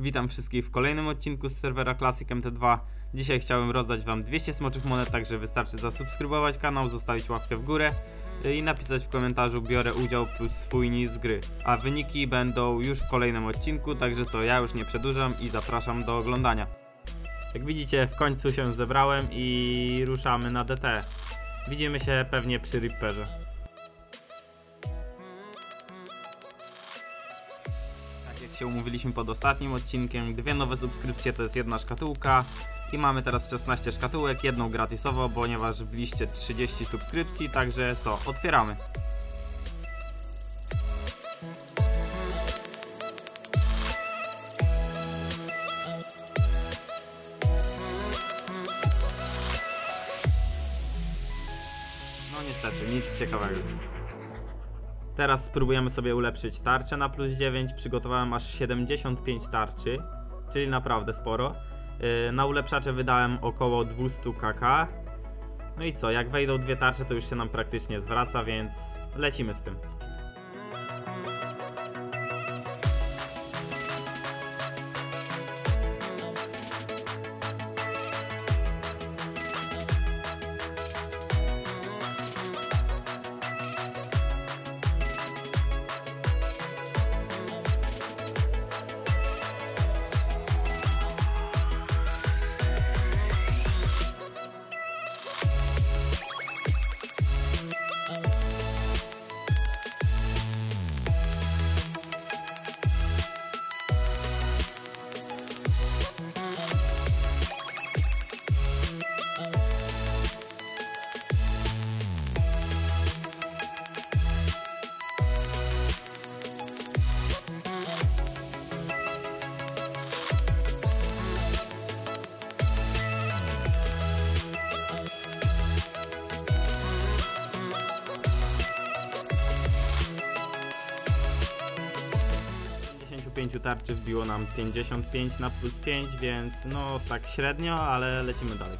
Witam wszystkich w kolejnym odcinku z serwera Classic MT2. Dzisiaj chciałem rozdać Wam 200 smoczych monet, także wystarczy zasubskrybować kanał, zostawić łapkę w górę y, i napisać w komentarzu biorę udział plus swój nis z gry. A wyniki będą już w kolejnym odcinku, także co, ja już nie przedłużam i zapraszam do oglądania. Jak widzicie, w końcu się zebrałem i ruszamy na DT. Widzimy się pewnie przy Ripperze. Się umówiliśmy pod ostatnim odcinkiem, dwie nowe subskrypcje to jest jedna szkatułka i mamy teraz 16 szkatułek, jedną gratisowo, ponieważ wbiliście 30 subskrypcji, także co, otwieramy. No niestety, nic ciekawego. Teraz spróbujemy sobie ulepszyć tarczę na plus 9. Przygotowałem aż 75 tarczy, czyli naprawdę sporo. Yy, Na ulepszacze wydałem około 200 kk. No i co, jak wejdą dwie tarcze, to już się nam praktycznie zwraca, więc lecimy z tym. Z 55 tarczy wbiło nam 55 na plus 5, więc no tak średnio, ale lecimy dalej.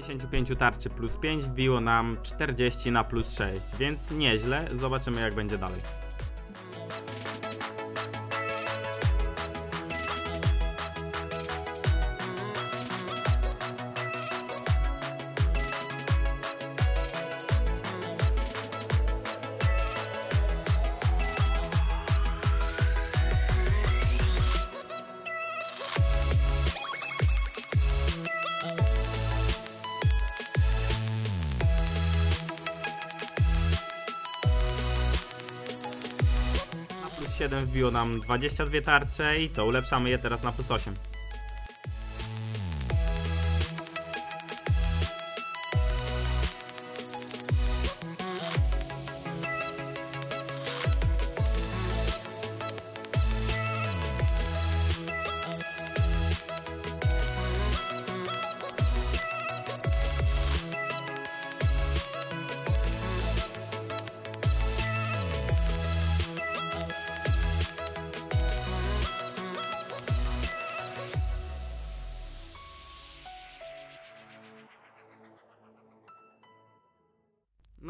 55 tarczy plus 5 wbiło nam 40 na plus 6, więc nieźle. Zobaczymy jak będzie dalej. 7 wbiło nam 22 tarcze i co, ulepszamy je teraz na plus 8.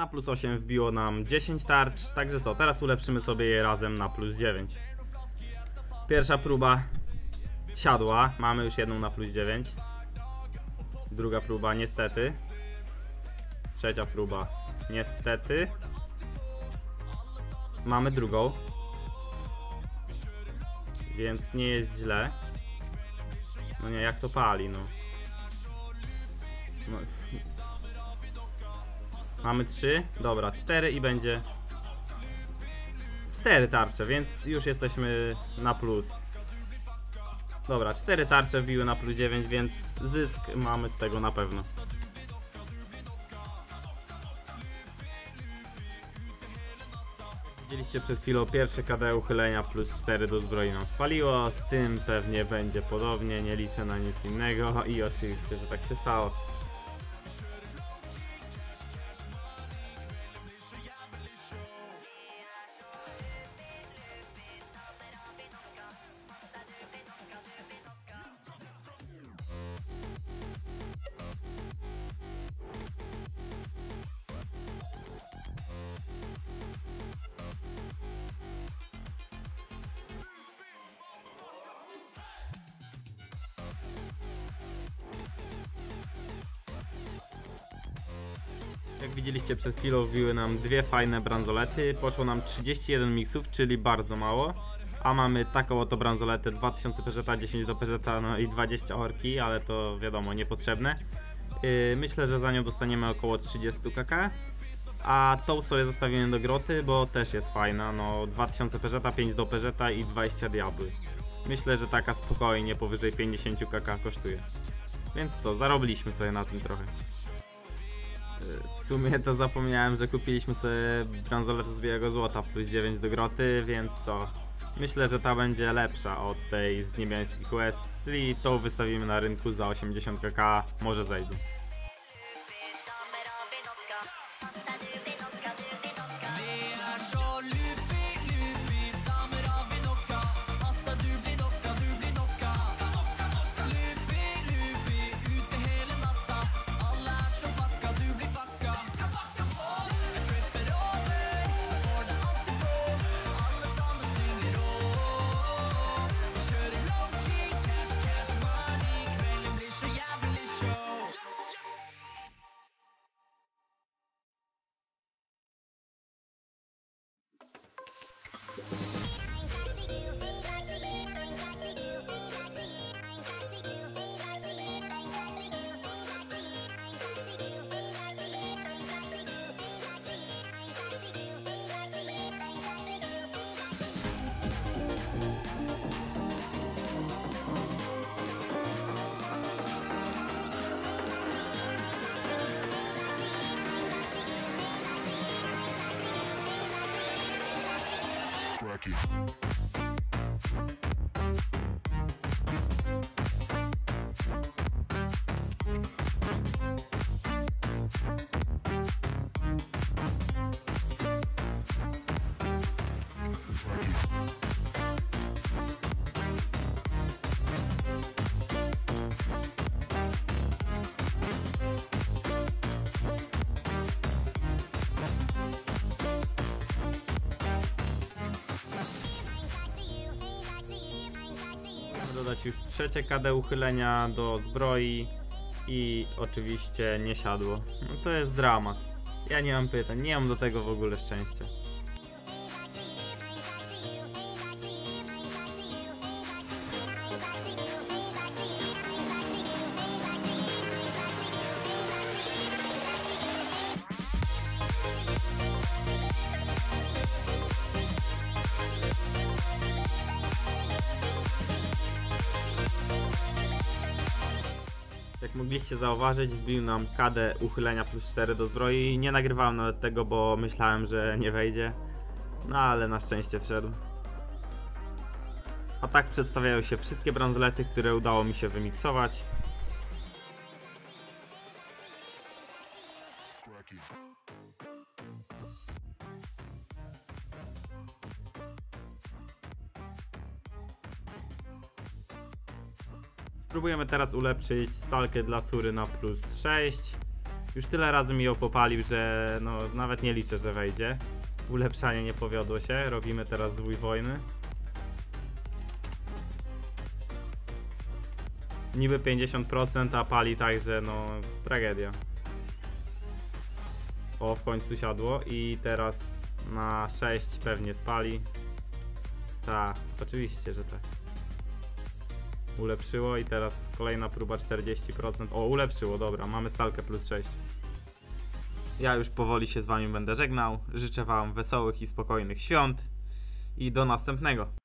Na plus 8 wbiło nam 10 tarcz, także co, teraz ulepszymy sobie je razem na plus 9. Pierwsza próba siadła, mamy już jedną na plus 9. Druga próba niestety. Trzecia próba niestety. Mamy drugą. Więc nie jest źle. No nie, jak to pali, no. no Mamy 3, dobra, 4 i będzie 4 tarcze, więc już jesteśmy na plus. Dobra, 4 tarcze wbiły na plus 9, więc zysk mamy z tego na pewno. Widzieliście przed chwilą pierwsze KD uchylenia plus 4 do zbroi nam spaliło, z tym pewnie będzie podobnie, nie liczę na nic innego i oczywiście, że tak się stało. Jak widzieliście przed chwilą wbiły nam dwie fajne bransolety, poszło nam 31 miksów, czyli bardzo mało. A mamy taką oto bransoletę 2000 peżeta, 10 do peżeta, no i 20 orki, ale to wiadomo, niepotrzebne. Yy, myślę, że za nią dostaniemy około 30 kk. A tą sobie zostawimy do groty, bo też jest fajna, no 2000 peżeta, 5 do peżeta i 20 diabły. Myślę, że taka spokojnie powyżej 50 kk kosztuje. Więc co, zarobiliśmy sobie na tym trochę. W sumie to zapomniałem, że kupiliśmy sobie bransoletę z białego złota plus 9 do groty, więc co? Myślę, że ta będzie lepsza od tej z niebiańskich Quest, czyli tą wystawimy na rynku za 80 kk, może zejdzie. You. Dodać już trzecie KD uchylenia do zbroi i oczywiście nie siadło. No to jest dramat. Ja nie mam pytań, nie mam do tego w ogóle szczęścia. Jak mogliście zauważyć, wbił nam KD uchylenia plus 4 do zbroi. Nie nagrywałem nawet tego, bo myślałem, że nie wejdzie. No ale na szczęście wszedł. A tak przedstawiają się wszystkie bransolety, które udało mi się wymiksować. Spróbujemy teraz ulepszyć stalkę dla Sury na plus 6. Już tyle razy mi ją popalił, że no, nawet nie liczę, że wejdzie. Ulepszanie nie powiodło się. Robimy teraz zwój wojny. Niby 50%, a pali także no tragedia. O, w końcu siadło i teraz na 6 pewnie spali. Tak, oczywiście, że tak ulepszyło i teraz kolejna próba 40%. O, ulepszyło, dobra, mamy stalkę plus 6. Ja już powoli się z wami będę żegnał. Życzę wam wesołych i spokojnych świąt i do następnego.